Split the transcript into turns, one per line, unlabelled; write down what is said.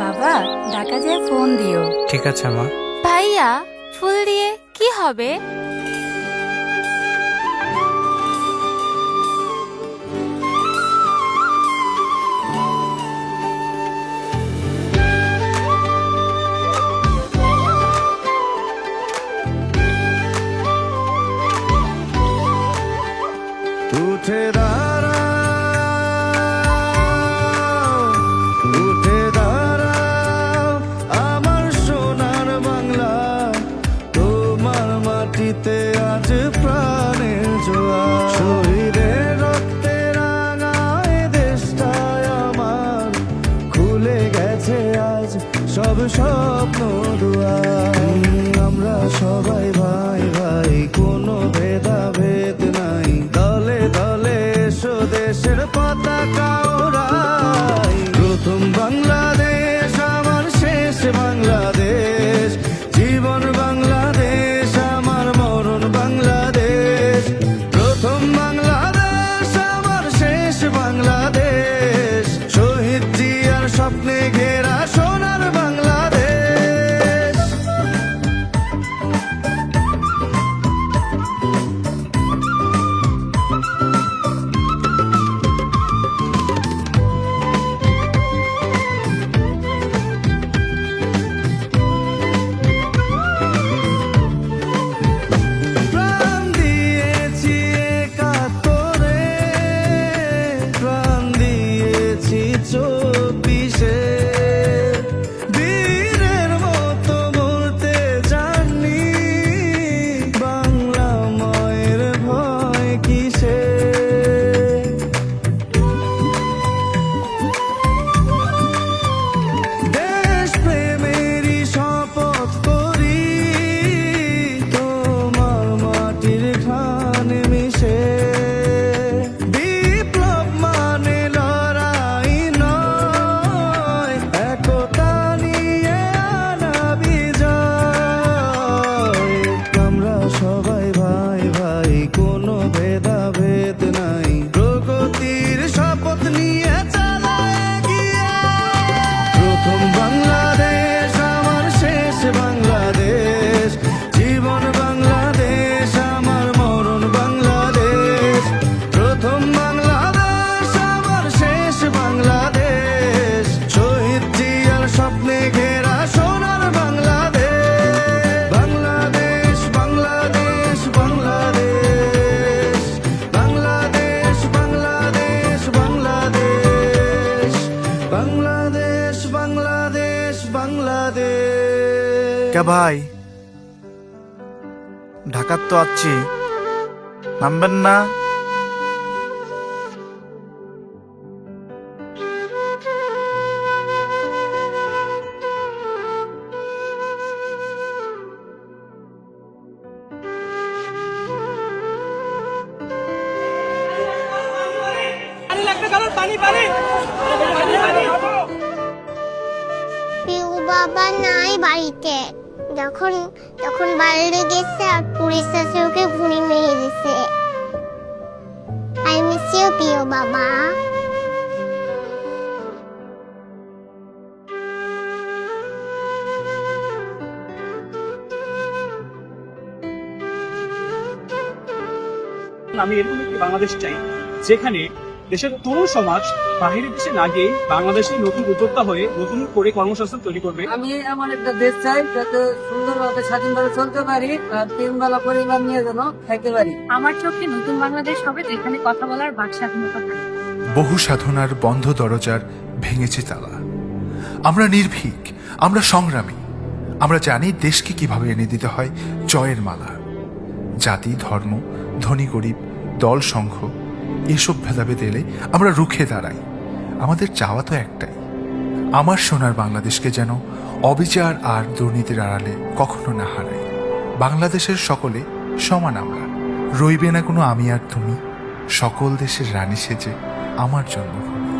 বাবা ঢাকা যায় ফোন দিও।
ঠিক আছে মা।
ভাইয়া ফুল দিয়ে কি হবে?
উঠে দাঁড়াও স্বপ্ন দুয়ার আমরা সবাই ভাই বাংলাদেশ বাংলাদেশ।
কে ভাই? ঢাকার তো আছি। নামবেন না।
পিউ বাবা নাই বাড়িতে। যখন, তখন বাইরে গেছে আর পুলিশ এসে ওকে ঘুরি মেরে দিছে আই মিস ইউ পিউ বাবা।
আমি এরকম একটি বাংলাদেশ চাই, যেখানে দেশের তরুণ সমাজ বাহিরের দেশে না গিয়ে বাংলাদেশে নতুন উদ্যোক্তা হয়ে নতুন করে কর্মসংস্থান তৈরি করবে।
আমি এমন একটা দেশ চাই যাতে সুন্দরভাবে স্বাধীনভাবে চলতে পারি আর তিন বেলা পরিবার নিয়ে যেন খাইতে পারি।
আমার চোখে নতুন বাংলাদেশ হবে যেখানে কথা বলার বাক স্বাধীনতা থাকবে
বহু সাধনার বন্ধ দরজার ভেঙেছে তালা। আমরা নির্ভীক আমরা সংগ্রামী। আমরা জানি দেশকে কীভাবে এনে দিতে হয় জয়ের মালা। জাতি ধর্ম ধনী গরিব দল সংঘ এসব ভেদাভেদ এলে আমরা রুখে দাঁড়াই। আমাদের চাওয়া তো একটাই। আমার সোনার বাংলাদেশকে যেন অবিচার আর দুর্নীতির আড়ালে কখনো না হারাই। বাংলাদেশের সকলে সমান আমরা। রইবে না কোনো আমি আর তুমি। সকল দেশের রানী সেজে আমার জন্মভূমি।